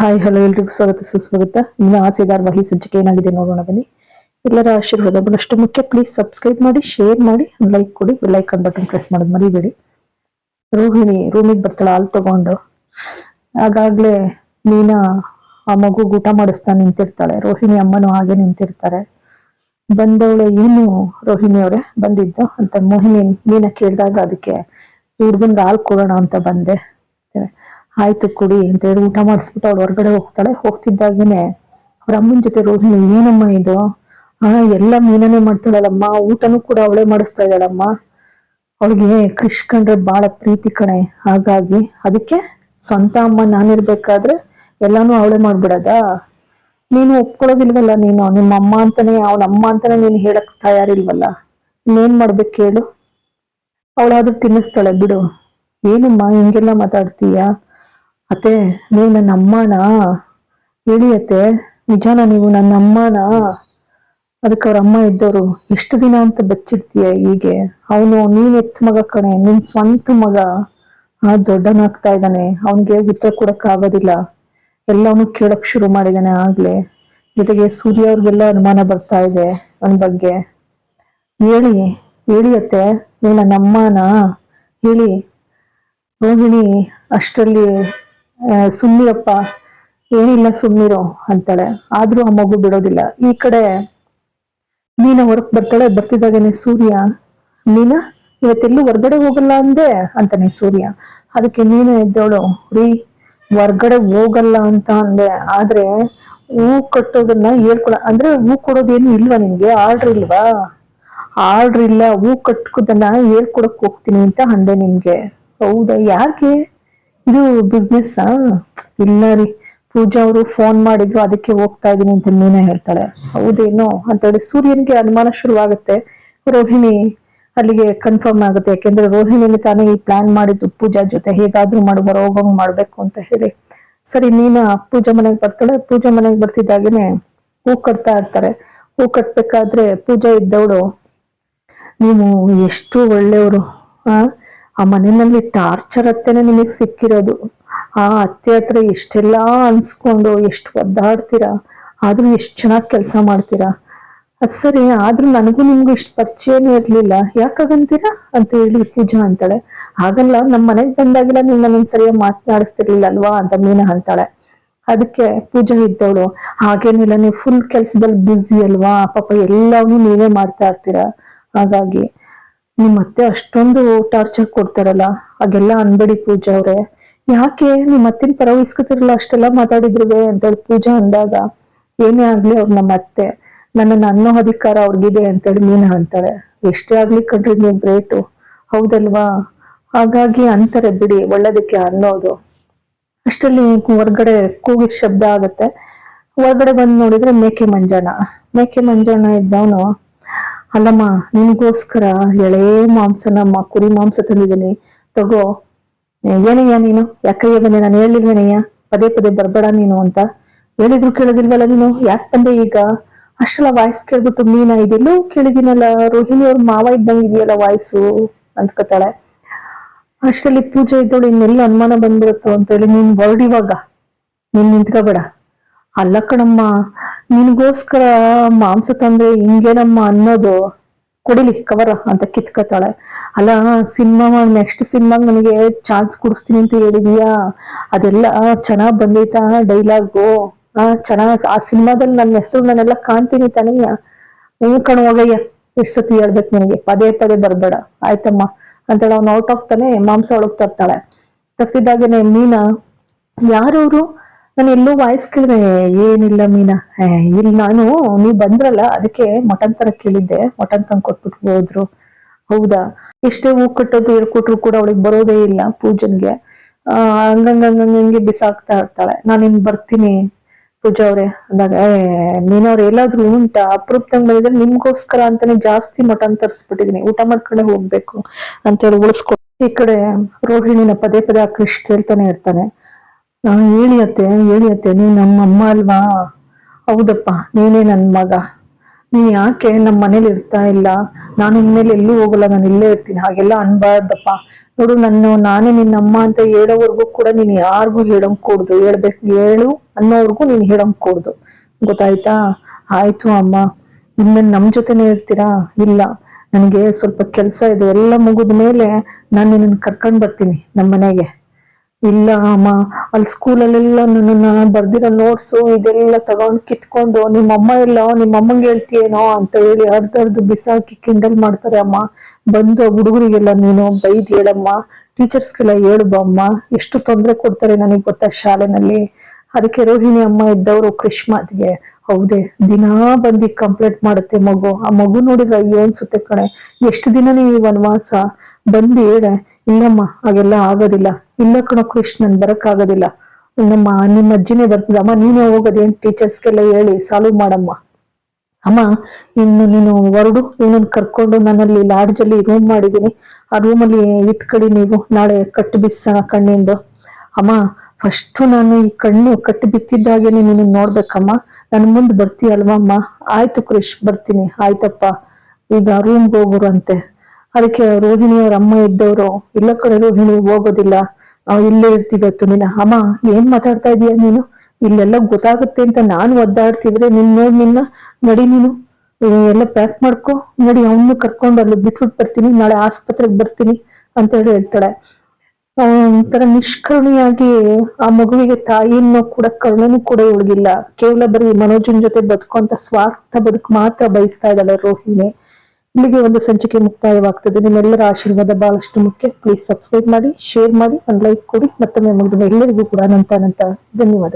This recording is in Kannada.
ಹಾಯ್ ಹಲೋ ಎಲ್ರಿಗೂ ಸ್ವಾಗತ, ಸುಸ್ವಾಗತ. ಇನ್ನು ಆಸೆದಾರ್ ವಹಿ ಸಂಚಿಕೆ ಏನಾಗಿದೆ ನೋಡೋಣ ಬನ್ನಿ. ಎಲ್ಲರ ಆಶೀರ್ವಾದ ಅಷ್ಟು ಮುಖ್ಯ ಪ್ಲೀಸ್ ಸಬ್ಸ್ಕ್ರೈಬ್ ಮಾಡಿ ಶೇರ್ ಮಾಡಿ ಲೈಕ್ ಕೊಡಿ ಲೈಕ್ ಬಟನ್ ಪ್ರೆಸ್ ಮಾಡೋದು ಮರಿಬೇಡಿ. ರೋಹಿಣಿ, ರೂಮಿಗೆ ಬರ್ತಾಳೆ, ಹಾಲು ತಗೊಂಡು. ಆಗಾಗ್ಲೇ ಮೀನಾ, ಆ ಮಗು ಊಟ ಮಾಡಿಸ್ತಾ ನಿಂತಿರ್ತಾಳೆ. ರೋಹಿಣಿ ಅಮ್ಮನೂ ಹಾಗೆ ನಿಂತಿರ್ತಾರೆ. ಬಂದವಳು ಏನು ರೋಹಿಣಿ ಅವರೇ? ಬಂದಿದ್ದು? ಅಂತ ಮೋಹಿನಿ ಮೀನಾ ಕೇಳಿದಾಗ ಅದಕ್ಕೆ ಹುಡುಗನ್ಗೆ ಹಾಲು ಕೊಡೋಣ ಅಂತ ಬಂದೆ. ಆಯ್ತು ಕುಡಿ ಅಂತ ಹೇಳಿ ಊಟ ಮಾಡಿಸ್ಬಿಟ್ಟು ಅವಳು ಹೊರಗಡೆ ಹೋಗ್ತಾಳೆ. ಹೋಗ್ತಿದ್ದಾಗೇನೆ ಅವ್ರ ಅಮ್ಮನ ಜೊತೆ ರೋಹಿಣಿ, ಏನಮ್ಮ ಇದು? ಹಾ ಎಲ್ಲ ಮೀನನೇ ಮಾಡ್ತಾಳಲ್ಲಮ್ಮ. ಊಟನೂ ಕೂಡ ಅವಳೇ ಮಾಡಿಸ್ತಾ ಇದ್ದಾಳಮ್ಮ. ಅವಳಿಗೆ ಕೃಷ್ ಕಂಡ್ರೆ ಬಹಳ ಪ್ರೀತಿ ಕಣೆ. ಹಾಗಾಗಿ ಅದಕ್ಕೆ ಸ್ವಂತ ಅಮ್ಮ ನಾನಿರ್ಬೇಕಾದ್ರೆ ಎಲ್ಲಾನು ಅವಳೇ ಮಾಡ್ಬಿಡದ? ನೀನು ಒಪ್ಕೊಳ್ಳೋದಿಲ್ವಲ್ಲ ನೀನು? ನಿಮ್ಮ ಅಮ್ಮ ಅಂತಾನೆ, ಅವನ ಅಮ್ಮ ಅಂತಾನೆ ನೀನು ಹೇಳಕ್ ತಯಾರಿಲ್ವಲ್ಲ? ಇನ್ನೇನ್ ಮಾಡ್ಬೇಕು ಹೇಳು? ಅವಳಾದ್ರೂ ತಿನ್ನಿಸ್ತಾಳೆ. ಬಿಡು, ಏನಮ್ಮ ಹಿಂಗೆಲ್ಲ ಮಾತಾಡ್ತೀಯ? ಅತ್ತೆ, ನೀವು ನನ್ನ ಅಮ್ಮನಾ? ಹೇಳಿ ಅತ್ತೆ. ನಿಜಾನ ನೀವು ನನ್ನ ಅಮ್ಮನಾ? ಅದಕ್ಕೆ ಅವ್ರ ಅಮ್ಮ ಇದ್ದವರು ಎಷ್ಟು ದಿನ ಅಂತ ಬಚ್ಚಿಡ್ತೀಯ ಹೀಗೆ? ಅವನು ನೀನ್ ಎತ್ತ ಮಗ ಕಣೆ, ನಿನ್ ಸ್ವಂತ ಮಗ. ಆ ದೊಡ್ಡನಾಗ್ತಾ ಇದ್ದಾನೆ, ಅವನಿಗೆ ಉತ್ತರ ಕೊಡಕ್ ಆಗೋದಿಲ್ಲ. ಎಲ್ಲವನು ಕೇಳಕ್ ಶುರು ಮಾಡಿದಾನೆ ಆಗ್ಲೇ. ಜೊತೆಗೆ ಸೂರ್ಯ ಅವ್ರಿಗೆಲ್ಲ ಅನುಮಾನ ಬರ್ತಾ ಇದೆ ಅವನ ಬಗ್ಗೆ. ಹೇಳಿ ಹೇಳಿ ಅತ್ತೆ, ನೀವು ನನ್ನ ಅಮ್ಮನಾ? ಹೇಳಿ, ರೋಹಿಣಿ, ಅಷ್ಟರಲ್ಲಿ ಸುಮ್ಮಿರಪ್ಪ ಏನಿಲ್ಲ ಸುಮ್ಮಿರೋ ಅಂತಾಳೆ. ಆದ್ರೂ ಆ ಮಗು ಬಿಡೋದಿಲ್ಲ. ಈ ಕಡೆ ಮೀನ ಹೊರಕ್ ಬರ್ತಾಳೆ. ಬರ್ತಿದ್ದಾಗೇನೆ ಸೂರ್ಯ. ಮೀನ, ಇವತ್ತೆಲ್ಲೂ ಹೊರ್ಗಡೆ ಹೋಗಲ್ಲ ಅಂದೆ ಅಂತಾನೆ ಸೂರ್ಯ. ಅದಕ್ಕೆ ನೀನೇ ಎದ್ದವಳು ರೀ, ಹೊರ್ಗಡೆ ಹೋಗಲ್ಲ ಅಂತ ಅಂದೆ. ಆದ್ರೆ ಹೂ ಕಟ್ಟೋದನ್ನ ಹೇಳ್ಕೊಳ ಅಂದ್ರೆ ಹೂ ಕೊಡೋದೇನು ಇಲ್ವಾ ನಿಮ್ಗೆ ಆರ್ಡ್ರ್ ಇಲ್ವಾ? ಆರ್ಡ್ರ್ ಇಲ್ಲ. ಹೂ ಕಟ್ಟೋದನ್ನ ಹೇಳ್ಕೊಡಕ್ ಹೋಗ್ತೀನಿ ಅಂತ ಅಂದೆ ನಿಮ್ಗೆ ಹೌದಾ ಯಾಕೆ? ಇದು ಬಿಸ್ನೆಸ್ ಇಲ್ಲ ರೀ. ಪೂಜಾ ಅವರು ಫೋನ್ ಮಾಡಿದ್ರು, ಅದಕ್ಕೆ ಹೋಗ್ತಾ ಇದೀನಿ ಅಂತ ಮೀನಾ ಹೇಳ್ತಾಳೆ ಹೌದೇನೋ? ಅಂತ ಹೇಳಿ ಸೂರ್ಯನ್ಗೆ ಅನುಮಾನ ಶುರುವಾಗುತ್ತೆ. ರೋಹಿಣಿ ಅಲ್ಲಿಗೆ ಕನ್ಫರ್ಮ್ ಆಗುತ್ತೆ. ಯಾಕೆಂದ್ರೆ ರೋಹಿಣಿಲಿ ತಾನೇ ಈ ಪ್ಲಾನ್ ಮಾಡಿದ್ದು ಪೂಜಾ ಜೊತೆ. ಹೇಗಾದ್ರೂ ಮಾಡಿ ಹೋಗಂಗ್ ಮಾಡ್ಬೇಕು ಅಂತ ಹೇಳಿ. ಸರಿ ಮೀನಾ ಪೂಜಾ ಮನೆಗೆ ಬರ್ತಾಳೆ. ಪೂಜಾ ಮನೆಗೆ ಬರ್ತಿದ್ದಾಗೇನೆ ಹೂ ಕಟ್ತಾ ಇರ್ತಾರೆ. ಹೂ ಕಟ್ಬೇಕಾದ್ರೆ ಪೂಜಾ ಇದ್ದವಳು ನೀವು ಎಷ್ಟು ಒಳ್ಳೆಯವರು, ಆ? ಆ ಮನೆಯಲ್ಲಿ ಟಾರ್ಚರ್ ಹತ್ತೆನೆ ನಿಮಗೆ ಸಿಕ್ಕಿರೋದು. ಆ ಅತ್ತೆ ಹತ್ರ ಎಷ್ಟೆಲ್ಲಾ ಅನ್ಸ್ಕೊಂಡು ಎಷ್ಟು ಒದ್ದಾಡ್ತೀರಾ, ಆದ್ರೂ ಎಷ್ಟು ಚೆನ್ನಾಗಿ ಕೆಲಸ ಮಾಡ್ತೀರಾ. ಸರಿ, ಆದ್ರೂ ನನಗೂ ನಿಮ್ಗೂ ಇಷ್ಟು ಪರಿಚಯನೇ ಇರ್ಲಿಲ್ಲ. ಯಾಕಾಗಂತೀರಾ? ಅಂತ ಹೇಳಿ ಪೂಜಾ ಅಂತಾಳೆ. ಹಾಗಲ್ಲ ನಮ್ಮ ಮನೆಗ್ ಬಂದಾಗೆಲ್ಲ ನೀವು ನನ್ನ ಸರಿಯಾಗಿ ಮಾತನಾಡಿಸ್ತಿರ್ಲಿಲ್ಲ ಅಲ್ವಾ ಅಂತ ಮೀನ ಅಂತಾಳೆ. ಅದಕ್ಕೆ ಪೂಜಾ ಇದ್ದವಳು, ಹಾಗೇನಿಲ್ಲ, ನೀವು ಫುಲ್ ಕೆಲ್ಸದಲ್ಲಿ ಬ್ಯುಸಿ ಅಲ್ವಾ? ಪಾಪ ಎಲ್ಲವನ್ನೂ ನೀವೇ ಮಾಡ್ತಾ ಇರ್ತೀರಾ? ಹಾಗಾಗಿ ನಿಮ್ ಅತ್ತೆ ಅಷ್ಟೊಂದು ಟಾರ್ಚರ್ ಕೊಡ್ತಾರಲ್ಲ? ಹಾಗೆಲ್ಲ ಅನ್ಬೇಡಿ ಪೂಜಾ ಅವ್ರೆ. ಯಾಕೆ? ನಿಮ್ ಅತ್ತಿನ ಪರ ಅಷ್ಟೆಲ್ಲ ಮಾತಾಡಿದ್ರುವೆ ಅಂತೇಳಿ ಪೂಜಾ ಅಂದಾಗ. ಏನೇ ಆಗ್ಲಿ ಅವ್ರ ನಮ್ಮ ಅತ್ತೆ ನನ್ನನ್ನು ಅನ್ನೋ ಅಧಿಕಾರ ಅವ್ರಿಗಿದೆ ಅಂತೇಳಿ ಮೀನ ಅಂತಾರೆ. ಎಷ್ಟೇ ಆಗ್ಲಿ ಕಂಡ್ರಿ ನೀವು ಗ್ರೇಟು. ಹೌದಲ್ವಾ? ಹಾಗಾಗಿ ಅಂತಾರೆ ಬಿಡಿ, ಒಳ್ಳೇದಕ್ಕೆ ಅನ್ನೋದು. ಅಷ್ಟರಲ್ಲಿ ಹೊರ್ಗಡೆ ಕೂಗಿದ ಶಬ್ದ ಆಗುತ್ತೆ. ಹೊರಗಡೆ ಬಂದು ನೋಡಿದ್ರೆ ಮೇಕೆ ಮಂಜಾಣ ಮೇಕೆ ಮಂಜಾಣ ಇದ್ದವನು ಅಲ್ಲಮ್ಮ, ನಿನ್ಗೋಸ್ಕರ ಎಳೆ ಮಾಂಸನಮ್ಮ ಕುರಿ ಮಾಂಸ ತಂದಿದ್ದೀನಿ. ತಗೋ. ಏನಯ್ಯ ನೀನು? ಯಾಕಯ್ಯ ಬಂದೆ? ನಾನು ಹೇಳಿಲ್ವೇನಯ್ಯ? ಪದೇ ಪದೇ ಬರ್ಬೇಡ ನೀನು ಅಂತ. ಹೇಳಿದ್ರು ಕೇಳೋದಿಲ್ವಲ್ಲ ನೀನು? ಯಾಕೆ ಬಂದೆ ಈಗ? ಅಷ್ಟೆಲ್ಲ ವಾಯ್ಸ್ ಕೇಳ್ಬಿಟ್ಟು ಮೀನಾ, ಇದೆಲ್ಲೋ ಕೇಳಿದಿನಲ್ಲ ರೋಹಿಣಿ ಅವ್ರ ಮಾವ ಇದ್ದಂಗೆ ಇದೆಯಲ್ಲ ವಾಯ್ಸು ಅಂದ್ಕೋತಾಳೆ ಅಷ್ಟರಲ್ಲಿ ಪೂಜೆ ಇದ್ದವಳು ಇನ್ನೆಲ್ಲ ಅನುಮಾನ ಬಂದ್ಬಿಡುತ್ತೋ ಅಂತೇಳಿ ನೀನ್ ಹೊರಡಿವಾಗ. ನೀನ್ ನಿಂತ್ಕೋಬೇಡ. ಅಲ್ಲ ಕಣಮ್ಮ ನಿನ್ಗೋಸ್ಕರ ಮಾಂಸ ತಂದ್ರೆ ಹಿಂಗೇನಮ್ಮ ಅನ್ನೋದು ಕೊಡಿಲಿ ಕವರ ಅಂತ ಕಿತ್ಕೋತಾಳೆ. ಅಲ್ಲ, ಸಿನಿಮಾ ನೆಕ್ಸ್ಟ್ ಸಿನಿಮಾಗ ನನಗೆ ಚಾನ್ಸ್ ಕೊಡಿಸ್ತೀನಿ ಅಂತ ಹೇಳಿದೀಯಾ? ಅದೆಲ್ಲ ಚೆನ್ನಾಗ್ ಬಂದೈತಾ ಡೈಲಾಗು ಆ, ಚೆನ್ನಾಗ್, ಆ ಸಿನಿಮಾದಲ್ಲಿ ನನ್ನ ಹೆಸರು ನಾನೆಲ್ಲ ಕಾಣ್ತೀನಿ ತಾನೆಯ ಹ್ಞೂ ಕಣ್ ಹೋಗಯ್ಯ ಎಷ್ಟು ಸತಿ ಹೇಳ್ಬೇಕು ನನಗೆ? ಪದೇ ಪದೇ ಬರ್ಬೇಡ. ಆಯ್ತಮ್ಮ. ಅಂತೇಳಿ ಅವ್ನು ಔಟ್ ಆಫ್ ತಾನೆ, ಮಾಂಸ ಒಳಗ್ ತರ್ತಾಳೆ. ತರ್ತಿದ್ದಾಗೇನೆ ಮೀನಾ, ಯಾರವ್ರು? ನಾನು ಎಲ್ಲೂ ವಾಯ್ಸ್ ಕೇಳಿದೆ, ಏನಿಲ್ಲ ಮೀನಾ. ಇಲ್ಲಿ ನಾನು, ನೀವ್ ಬಂದ್ರಲ್ಲ, ಅದಕ್ಕೆ ಮಟನ್ ತರ ಕೇಳಿದ್ದೆ. ಮಟನ್ ತಂದು ಕೊಟ್ಬಿಟ್ಟು ಹೋದ್ರು. ಹೌದಾ? ಎಷ್ಟೇ ಹೂ ಕಟ್ಟೋದು ಹೇಳ್ಕೊಟ್ರು ಕೂಡ ಅವಳಿಗೆ ಬರೋದೇ ಇಲ್ಲ ಪೂಜನ್ಗೆ. ಹಂಗಂಗಂಗಂಗೆ ಬಿಸಾಕ್ತಾ ಇರ್ತಾಳೆ. ನಾನು ಇನ್ ಬರ್ತೀನಿ ಪೂಜಾ ಅವ್ರೆ ಅಂದಾಗ ನೀನವ್ರು ಎಲ್ಲಾದ್ರೂ ಉಂಟಾ? ಅಪರೂಪದಂಗ್ ಬಂದಿದ್ರೆ ನಿಮ್ಗೋಸ್ಕರ ಅಂತಾನೆ ಜಾಸ್ತಿ ಮಟನ್ ತರಿಸ್ಬಿಟ್ಟಿದೀನಿ. ಊಟ ಮಾಡ್ಕೊಂಡೆ ಹೋಗ್ಬೇಕು ಅಂತೇಳಿ ಉಳಿಸ್ಕೊ ಈ ಕಡೆ ರೋಹಿಣಿನ ಪದೇ ಪದೇ ಆ ಕೃಷಿ ಕೇಳ್ತಾನೆ ಇರ್ತಾನೆ. ನಾನು ಹೇಳಿ ಅತ್ತೆ ಹೇಳಿ ಅತ್ತೆ ನಮ್ಮ ಅಮ್ಮ ಅಲ್ವಾ? ಹೌದಪ್ಪ, ನೀನೇ ನನ್ ಮಗ. ನೀನ್ ಯಾಕೆ ನಮ್ಮ ಮನೇಲಿ ಇರ್ತಾ ಇಲ್ಲ? ನಾನು ಇನ್ಮೇಲೆ ಎಲ್ಲೂ ಹೋಗಲ್ಲ, ನಾನು ಇಲ್ಲೇ ಇರ್ತೀನಿ. ಹಾಗೆಲ್ಲ ಅನ್ಬಾರ್ದಪ್ಪ. ನೋಡು ನನ್ನ, ನಾನೇ ನಿನ್ನ ಅಮ್ಮ ಅಂತ ಹೇಳೋವರೆಗೂ ಕೂಡ ನೀನ್ ಯಾರಿಗೂ ಹೇಳಂಗ್ ಕೂಡ್ದು. ಹೇಳ್ಬೇಕು, ಹೇಳು ಅನ್ನೋವರೆಗೂ ನೀನ್ ಹೇಳಂಗ್ ಕೂಡ್ದು. ಗೊತ್ತಾಯ್ತಾ? ಆಯ್ತು ಅಮ್ಮ. ಇನ್ಮೇಲೆ ನಮ್ ಜೊತೆನೆ ಇರ್ತೀರಾ? ಇಲ್ಲ. ನನಗೆ ಸ್ವಲ್ಪ ಕೆಲಸ ಇದೆ. ಎಲ್ಲ ಮುಗಿದ ಮೇಲೆ ನಾನು ನಿನ್ನ ಕರ್ಕೊಂಡ್ ಬರ್ತೀನಿ ನಮ್ಮ ಮನೆಗೆ. ಇಲ್ಲ ಅಮ್ಮ, ಅಲ್ಲಿ ಸ್ಕೂಲಲ್ಲೆಲ್ಲ ನನ್ನನ್ನ ಬರ್ದಿರೋ ನೋಟ್ಸು ಇದೆಲ್ಲ ತಗೊಂಡು ಕಿತ್ಕೊಂಡು ನಿಮ್ಮ ಅಮ್ಮ ಎಲ್ಲ ನಿಮ್ಮ ಅಮ್ಮಂಗೆ ಹೇಳ್ತೀಯೇನೋ ಅಂತ ಹೇಳಿ ಅರ್ಧ ಅರ್ಧ ಬಿಸಾಕಿ ಕಿಂಡಲ್ ಮಾಡ್ತಾರೆ ಅಮ್ಮ. ಬಂದು ಹುಡುಗರಿಗೆಲ್ಲ ನೀನು ಬೈದ್ ಹೇಳಮ್ಮ. ಟೀಚರ್ಸ್ಗೆಲ್ಲ ಅಮ್ಮ. ಎಷ್ಟು ತೊಂದರೆ ಕೊಡ್ತಾರೆ ನನಗೆ ಗೊತ್ತಾ ಶಾಲೆನಲ್ಲಿ. ಅದಕ್ಕೆ ರೋಹಿಣಿ ಅಮ್ಮ ಇದ್ದವರು ಕೃಷ್ಣಾತ್ಗೆ ಹೌದೇ, ದಿನಾ ಬಂದು ಕಂಪ್ಲೇಂಟ್ ಮಾಡುತ್ತೆ ಮಗು. ಆ ಮಗು ನೋಡಿದ್ರೆ ಅಯ್ಯೋ ಅನ್ಸುತ್ತೆ ಕಣೆ. ಎಷ್ಟು ದಿನ ನೀವು ವನವಾಸ? ಬಂದು ಹೇಳೆ, ಇಲ್ಲಮ್ಮ, ಹಾಗೆಲ್ಲ ಆಗೋದಿಲ್ಲ. ಇಲ್ಲ ಕಣೋ ಕೃಷ್ಣನ್ ಬರಕ್ ಆಗೋದಿಲ್ಲ ನಮ್ಮ ನಿಮ್ಮ ಅಜ್ಜಿನೇ ಬರ್ತದ ಅಮ್ಮ, ನೀನೇ ಹೋಗೋದೇನ್ ಟೀಚರ್ಸ್ಗೆಲ್ಲ ಹೇಳಿ, ಸಾಲ್ವ್ ಮಾಡಮ್ಮ. ಅಮ್ಮ, ಇನ್ನು ನೀನು ಹೊರಡು ಇವನನ್ನ ಕರ್ಕೊಂಡು ನಾನಲ್ಲಿ ಲಾಡ್ಜ್ ಅಲ್ಲಿ ರೂಮ್ ಮಾಡಿದೀನಿ ಆ ರೂಮಲ್ಲಿ ಇತ್ಕಡಿ ನೀವು, ನಾಳೆ ಕಟ್ಟು ಬಿಚ್ಚೋಣ ಕಣ್ಣಿಂದು. ಅಮ್ಮ, ಫಸ್ಟ್ ನಾನು ಈ ಕಣ್ಣು ಕಟ್ಟು ಬಿಚ್ಚಿದ್ದಾಗೇನೆ ನೀನು ನೋಡ್ಬೇಕಮ್ಮ. ನನ್ ಮುಂದೆ ಬರ್ತೀಯಲ್ವಾ ಅಮ್ಮ ಆಯ್ತು ಕೃಷ್, ಬರ್ತೀನಿ. ಆಯ್ತಪ್ಪ. ಈಗ ರೂಮ್ಗೆ ಹೋಗೋರು ಅಂತೆ ಅದಕ್ಕೆ ರೋಹಿಣಿ ಅವ್ರ ಅಮ್ಮ ಇದ್ದವರು, ಇಲ್ಲ ಕಡೆ ರೋಹಿಣಿ ಹೋಗೋದಿಲ್ಲ. ಇಲ್ಲೇ ಇರ್ತೀವಿ ಇವತ್ತು ನಿನ್ನ ಅಮ್ಮ, ಏನ್ ಮಾತಾಡ್ತಾ ಇದೀಯ ನೀನು? ಇಲ್ಲೆಲ್ಲ ಗೊತ್ತಾಗುತ್ತೆ ಅಂತ ನಾನು ಒದ್ದಾಡ್ತಿದ್ರೆ ನಿನ್ ನೋಡ್ ನಿನ್ನ, ನಡಿ ನೀನು. ಎಲ್ಲ ಪ್ಯಾಕ್ ಮಾಡ್ಕೊ, ನಡಿ ಅವನು ಕರ್ಕೊಂಡು ಅಲ್ಲಿ ಬಿಟ್ಬಿಟ್ಟು ಬರ್ತೀನಿ, ನಾಳೆ ಆಸ್ಪತ್ರೆಗೆ ಬರ್ತೀನಿ ಅಂತ ಹೇಳಿ ಹೇಳ್ತಾಳೆ. ಒಂಥರ ನಿಷ್ಕರುಣಿಯಾಗಿ ಆ ಮಗುವಿಗೆ ತಾಯಿಯನ್ನು ಕೂಡ, ಕರುಣೆನೂ ಕೂಡ ಇವಳಿಗಿಲ್ಲ. ಕೇವಲ ಬರೀ ಮನೋಜನ್ ಜೊತೆ ಬದುಕುವಂತ ಸ್ವಾರ್ಥ ಬದುಕು ಮಾತ್ರ ಬಯಸ್ತಾ ಇದ್ದಾಳೆ ರೋಹಿಣಿ. ಇಲ್ಲಿಗೆ ಒಂದು ಸಂಚಿಕೆ ಮುಕ್ತಾಯವಾಗ್ತದೆ. ನಿಮ್ಮೆಲ್ಲರ ಆಶೀರ್ವಾದ ಬಹಳಷ್ಟು ಮುಖ್ಯ. ಪ್ಲೀಸ್ ಸಬ್ಸ್ಕ್ರೈಬ್ ಮಾಡಿ ಶೇರ್ ಮಾಡಿ, ಒಂದು ಲೈಕ್ ಕೊಡಿ. ಮತ್ತೊಮ್ಮೆ ಮುಗಿದ ಎಲ್ಲರಿಗೂ ಕೂಡ ಅನಂತ ಅನಂತ ಧನ್ಯವಾದ